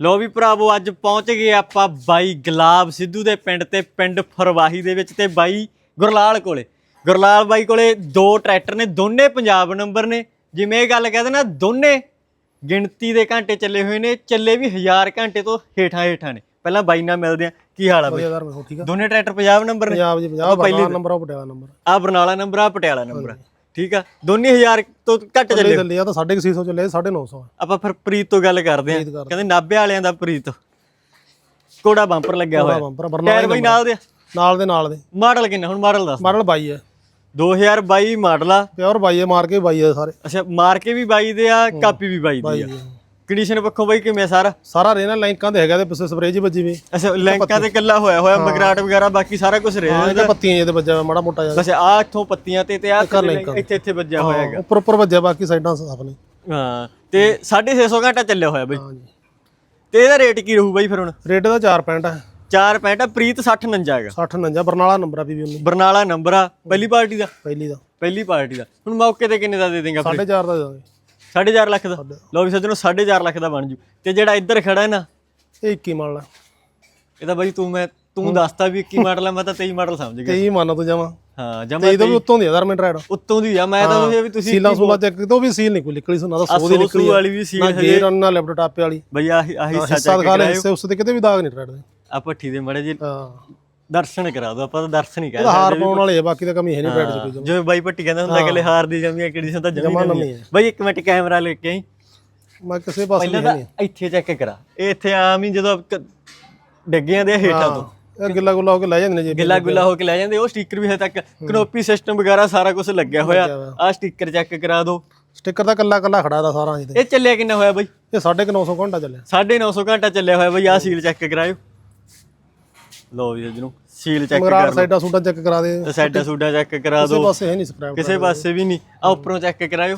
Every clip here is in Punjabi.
ਲੋ ਵੀ ਭਰਾਵੋ ਅੱਜ ਪਹੁੰਚ ਗਏ ਆਪਾਂ ਬਾਈ ਗੁਲਾਬ ਸਿੱਧੂ ਦੇ ਪਿੰਡ ਤੇ ਪਿੰਡ ਫਰਵਾਹੀ ਦੇ ਵਿੱਚ ਤੇ ਬਾਈ ਗੁਰਲਾਲ ਕੋਲੇ। ਗੁਰਲਾਲ ਬਾਈ ਕੋਲੇ ਦੋ ਟਰੈਕਟਰ ਨੇ ਦੋਨੇ ਪੰਜਾਬ ਨੰਬਰ ਨੇ। ਜਿਵੇਂ ਇਹ ਗੱਲ ਕਹਿੰਦੇ ਨਾ ਦੋਨੇ ਗਿਣਤੀ ਦੇ ਘੰਟੇ ਚੱਲੇ ਹੋਏ ਨੇ ਚੱਲੇ ਵੀ 1000 ਘੰਟੇ ਤੋਂ ਹੇਠਾਂ ਹੇਠਾਂ ਨੇ। ਪਹਿਲਾਂ ਬਾਈ ਨਾਲ ਮਿਲਦੇ ਆ ਕੀ ਹਾਲ ਆ ਬਾਈ? ਹਜ਼ਾਰ ਦੋਨੇ ਟਰੈਕਟਰ ਪੰਜਾਬ ਨੰਬਰ ਨੇ? ਪੰਜਾਬ ਜੀ ਪੰਜਾਬ ਬਰਨਾਲਾ ਨੰਬਰ ਆ ਪਟਿਆਲਾ ਨੰਬਰ। ਆ ਬਰਨਾਲਾ ਨੰਬਰ ਆ ਪਟਿਆਲਾ ਨੰਬਰ ਆ। ਠੀਕ ਆ? ਦੋਨੇ 1000 ਤੋਂ ਘੱਟ ਚੱਲੇ। ਚੱਲੇ ਆ ਤਾਂ 650 ਚੱਲੇ 950 ਆਪਾਂ ਫਿਰ ਪ੍ਰੀਤ ਤੋਂ ਗੱਲ ਕਰਦੇ ਆਂ। ਕਹਿੰਦੇ ਨਾਭੇ ਵਾਲਿਆਂ ਦਾ ਪ੍ਰੀਤ। ਕੋੜਾ ਬੰਪਰ ਲੱਗਿਆ ਹੋਇਆ। ਟਾਇਰ ਬਈ ਨਾਲ ਦੇ ਨਾਲ ਦੇ ਨਾਲ ਦੇ। ਮਾਡਲ ਕਿੰਨਾ? ਹੁਣ ਮਾਡਲ ਦੱਸ। ਮਾਡਲ 22 ਹੈ 2022 ਮਾਡਲ ਆ। ਪਿਓਰ 22 ਹੈ ਮਾਰ ਕੇ 22 ਹੈ ਸਾਰੇ। ਅੱਛਾ ਮਾਰ ਕੇ ਵੀ 22 ਦੇ ਆ ਕਾਪੀ ਵੀ 22 ਦੀ ਆ। ਕੰਡੀਸ਼ਨ ਪੱਖੋਂ ਬਈ ਕਿਵੇਂ ਸਾਰਾ? ਸਾਰਾ ਰੇਨਾ ਲਾਈਨਕਾਂ ਦੇ ਹੈਗਾ ਤੇ ਪਿੱਛੇ ਸਪਰੇਅ ਜੀ ਵੱਜੀ ਵੀ। ਅੱਛਾ ਲੈਂਕਾਂ ਤੇ ਕੱਲਾ ਹੋਇਆ ਹੋਇਆ ਮਗਰਾਟ ਵਗੈਰਾ ਬਾਕੀ ਸਾਰਾ ਕੁਝ ਰਿਹਾ ਇਹਦੇ ਪੱਤੀਆਂ ਜਿਹਦੇ ਵੱਜਿਆ ਹੋਇਆ ਮਾੜਾ ਮੋਟਾ ਜਿਹਾ। ਬਸ ਆ ਇੱਥੋਂ ਪੱਤੀਆਂ ਤੇ ਤੇ ਆ ਇੱਥੇ ਇੱਥੇ ਵੱਜਿਆ ਹੋਇਆ ਹੈਗਾ। ਉੱਪਰ ਉੱਪਰ ਵੱਜਿਆ ਬਾਕੀ ਸਾਈਡਾਂ ਸਾਫ਼ ਨੇ। ਹਾਂ ਤੇ 650 ਘੰਟਾ ਚੱਲਿਆ ਹੋਇਆ ਬਈ। ਹਾਂਜੀ ਤੇ ਇਹਦਾ ਰੇਟ ਕੀ ਰਹੂ ਬਈ ਫਿਰ ਹੁਣ? ਰੇਟ ਦਾ 4.65 ਹੈ 4 65 ਪ੍ਰੀਤ 60 49 ਹੈਗਾ। 60 49 ਬਰਨਾਲਾ ਨੰਬਰ ਆ ਵੀ 19 ਬਰਨਾਲਾ ਨੰਬਰ ਆ ਪਹਿਲੀ ਪਾਰਟੀ ਦਾ? ਪਹਿਲੀ ਦਾ। ਪਹਿਲੀ ਪਾਰਟੀ ਦਾ। ਹੁਣ ਮੌਕੇ ਤੇ ਕਿੰਨੇ ਦਾ ਦੇ ਦੇਂਗਾ 4.5 ਦਾ ਦੇ ਦਾਂਗੇ। 4.5 ਲੱਖ ਦਾ। ਲਓ ਵੀ ਸੱਜਣੋ 4.5 ਲੱਖ ਦਾ ਬਣ ਜੂ। ਤੇ ਜਿਹੜਾ ਇੱਧਰ ਖੜਾ ਹੈ ਨਾ ਇਹ 21 ਮਾਡਲ ਹੈ ਇਹਦਾ ਬਾਈ ਤੂੰ ਮੈਂ ਤੂੰ ਦੱਸਤਾ ਵੀ 21 ਮਾਡਲ ਆ ਮੈਂ ਤਾਂ 23 ਮਾਡਲ ਸਮਝ ਗਿਆ। 23 ਮੰਨ ਤੂੰ ਜਾਵਾਂ ਹਾਂ ਜਮਾ ਤੇ ਇਹਦਾ ਵੀ ਉੱਤੋਂ ਦੀ ਹਜ਼ਾਰ ਮਿੰਟ ਰਾਈਡ ਉੱਤੋਂ ਦੀ ਆ ਮੈਂ ਤਾਂ ਵੀ ਤੁਸੀਂ ਸੀਲਾ ਸੂਲਾ ਚੈੱਕ ਤੋਂ ਵੀ ਸੀਲ ਨਿਕਲੀ ਨਿਕਲੀ ਸੁਣਾ ਤਾਂ ਸੋ ਦੀ ਸੋਸੂ ਨਿਕਲੀ ਵਾਲੀ ਵੀ ਸੀ ਨਾ ਗੇਅਰ ਨਾ ਲੈਪਟਾਪ ਵਾਲੀ। ਬਈ ਆਹੀ ਆਹੀ ਹਿੱਸਾ ਸੱਚ ਦਿਖਾ ਲੈ ਹਿੱਸੇ ਉਸ ਤੇ ਕਿਤੇ ਵੀ ਦਾਗ ਨਹੀਂ ਰਾਈਡ ਦੇ ਆ ਭੱਠੀ ਦੇ ਮੜੇ ਜੀ ਹਾਂ। ਦਰਸ਼ਨ ਕਰਾ ਦੋ ਆਪਾਂ ਤਾਂ ਦਰਸ਼ਨ ਹੀ ਕਰ ਇਹਦਾ ਹਾਰ ਪਾਉਣ ਵਾਲੇ ਆ ਬਾਕੀ ਤਾਂ ਕਮੀ ਹੈ ਨਹੀਂ ਰਾਈਡ ਚ ਕੋਈ ਜਿਵੇਂ ਬਾਈ ਭੱਟੀ ਕਹਿੰਦਾ ਹੁੰਦਾ ਕਿ ਹਾਰ ਦੀ ਜਮੀਆਂ ਕਿਹੜੀ ਤਾਂ ਜਮੀ ਜਮਾਂ ਨਹੀਂ ਹੈ। ਬਾਈ ਇੱਕ ਮਿੰਟ ਕੈਮਰਾ ਲੈ ਕੇ ਆਈ। ਮੈਂ ਕਿਸੇ ਪਾਸੇ ਪਹਿਲਾਂ ਨਹੀਂ। ਤਾਂ ਇੱਥੇ ਚੈੱਕ ਕਰਾ। ਇਹ ਇੱਥੇ ਆਮ ਹੀ ਜਦੋਂ ਕ- ਡਿੱਗਿਆਂ ਦੇ ਹੇਠਾਂ ਤੋਂ। ਇਹ ਗਿੱਲਾ ਗੁੱਲਾ ਹੋ ਕੇ ਲੈ ਜਾਂਦੇ ਨੇ ਜੀ ਗਿੱਲਾ ਗੁੱਲਾ ਹੋ ਕੇ ਲੈ ਜਾਂਦੇ ਉਹ ਸਟicker ਵੀ ਹਜੇ ਤੱਕ ਕਨੋਪੀ ਸਿਸਟਮ ਵਗੈਰਾ ਸਾਰਾ ਕੁਝ ਲੱਗਿਆ ਹੋਇਆ। ਆਹ ਸਟicker ਚੈੱਕ ਕਰਾ ਦਿਓ ਸਟicker ਤਾਂ ਕੱਲਾ ਕੱਲਾ ਖੜਾ ਦਾ ਸਾਰਾ ਜਿਹਦੇ ਇਹ ਚੱਲਿਆ ਕਿੰਨਾ ਹੋਇਆ ਬਾਈ? ਇਹ 950 ਘੰਟਾ ਚੱਲਿਆ। 950 ਘੰਟਾ ਚੱਲਿਆ ਹੋਇਆ ਬਾਈ ਆਹ ਸੀਲ ਚੈੱਕ ਕਰਾਇਓ। ਲੋ ਵੀ ਜਿਹਨੂੰ ਸੀਲ ਚੈੱਕ ਮਗਰਾੜ ਸਾਈਡਾਂ ਸੂਟਾਂ ਚੈੱਕ ਕਰਾ ਦੇ। ਸਾਈਡਾਂ ਸੂਡਾ ਚੈੱਕ ਕਰਾ ਕਿਸੇ ਦਿਓ। ਪਾਸੇ ਹੈ ਨਹੀਂ ਸਬਸਕ੍ਰਾਈਬ ਕਿਸੇ ਪਾਸੇ ਵੀ ਨਹੀਂ। ਆ ਉੱਪਰੋਂ ਚੈੱਕ ਕਰਾਇਓ।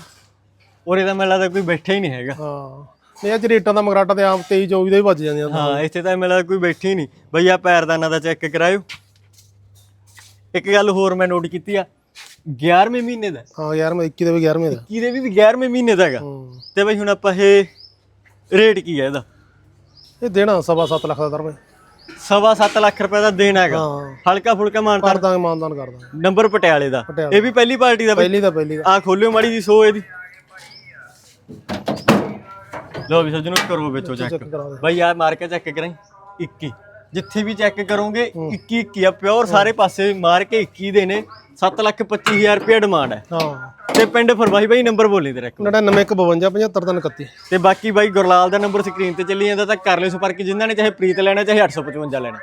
ਉਰੇ ਤਾਂ ਮੈਨੂੰ ਲੱਗਦਾ ਕੋਈ ਬੈਠਾ ਹੀ ਨਹੀਂ ਹੈਗਾ। ਹਾਂ। ਨਹੀਂ ਅੱਜ ਰੇਟਾਂ ਦਾ ਮਗਰਾਟਾ ਤੇ ਆਮ 23 24 ਦੇ ਵੱਜ ਜਾਂਦੀਆਂ ਹਾਂ ਇੱਥੇ ਤਾਂ ਮੈਨੂੰ ਲੱਗਦਾ ਕੋਈ ਬੈਠਾ ਹੀ ਨਹੀਂ। ਬਈ ਆ ਪੈਰਦਾਨਾ ਦਾ ਚੈੱਕ ਕਰਾਇਓ। ਇੱਕ ਗੱਲ ਹੋਰ ਮੈਂ ਨੋਟ ਕੀਤੀ ਆ। 11ਵੇਂ ਮਹੀਨੇ ਦਾ। ਹਾਂ ਯਾਰ ਮੈਂ 21 ਦੇ ਵੀ 11ਵੇਂ ਦਾ। ਕਿਹਦੇ ਵੀ 11ਵੇਂ ਮਹੀਨੇ ਦਾ ਹੈਗਾ। ਤੇ ਬਈ ਹੁਣ ਆਪਾਂ ਇਹ ਰੇਟ ਕੀ ਹੈ ਇਹਦਾ? ਇਹ ਦੇਣਾ ਸਵਾ ਸੱਤ ਲੱਖ ਦਾ ਦਰਮੇ ਸਵਾ ਸੱਤ ਲੱਖ ਰੁਪਏ ਦਾ ਦੇਣਾ ਹੈਗਾ। ਹਾਂ। ਹਲਕਾ ਫੁਲਕਾ ਮਾਨਤਾ ਕਰ ਦਾਂਗੇ ਮਾਨਦਾਨ ਕਰ ਦਾਂਗੇ ਨੰਬਰ ਪਟਿਆਲੇ ਦਾ। ਪਟਿਆਲੇ। ਇਹ ਵੀ ਪਹਿਲੀ ਪਾਰਟੀ ਦਾ ਪਹਿਲੀ ਦਾ ਪਹਿਲੀ ਦਾ। ਆ ਖੋਲਿਓ ਮਾੜੀ ਜੀ ਸੋ ਇਹਦੀ। ਲੋ ਵੀ ਸੱਜਣੋ ਕਰੋ ਵਿੱਚੋਂ ਚੈੱਕ ਕਰਾ ਦੇ ਬਾਈ ਆ ਮਾਰ ਕੇ ਚੈੱਕ ਕਰਾਂ 21 ਜਿੱਥੇ ਵੀ ਚੈੱਕ ਕਰੋਗੇ 21 21 ਆ। ਪਿਓਰ ਸਾਰੇ ਪਾਸੇ ਮਾਰ ਕੇ 21 ਦੇ ਨੇ। 7 ਲੱਖ 25000 ਰੁਪਏ ਡਿਮਾਂਡ ਹੈ। ਹਾਂ। ਤੇ ਪਿੰਡ ਫਰਵਾਈ ਬਾਈ ਨੰਬਰ ਬੋਲੀ ਤੇਰਾ ਇੱਕ 9952 75 31 ਤੇ ਬਾਕੀ ਬਾਈ ਗੁਰਲਾਲ ਦਾ ਨੰਬਰ ਸਕਰੀਨ ਤੇ ਚੱਲੀ ਜਾਂਦਾ ਤਾਂ ਕਰ ਲਿਓ ਸੰਪਰਕ ਜਿਨ੍ਹਾਂ ਨੇ ਚਾਹੇ ਪ੍ਰੀਤ ਲੈਣਾ ਚਾਹੇ 855 ਲੈਣਾ।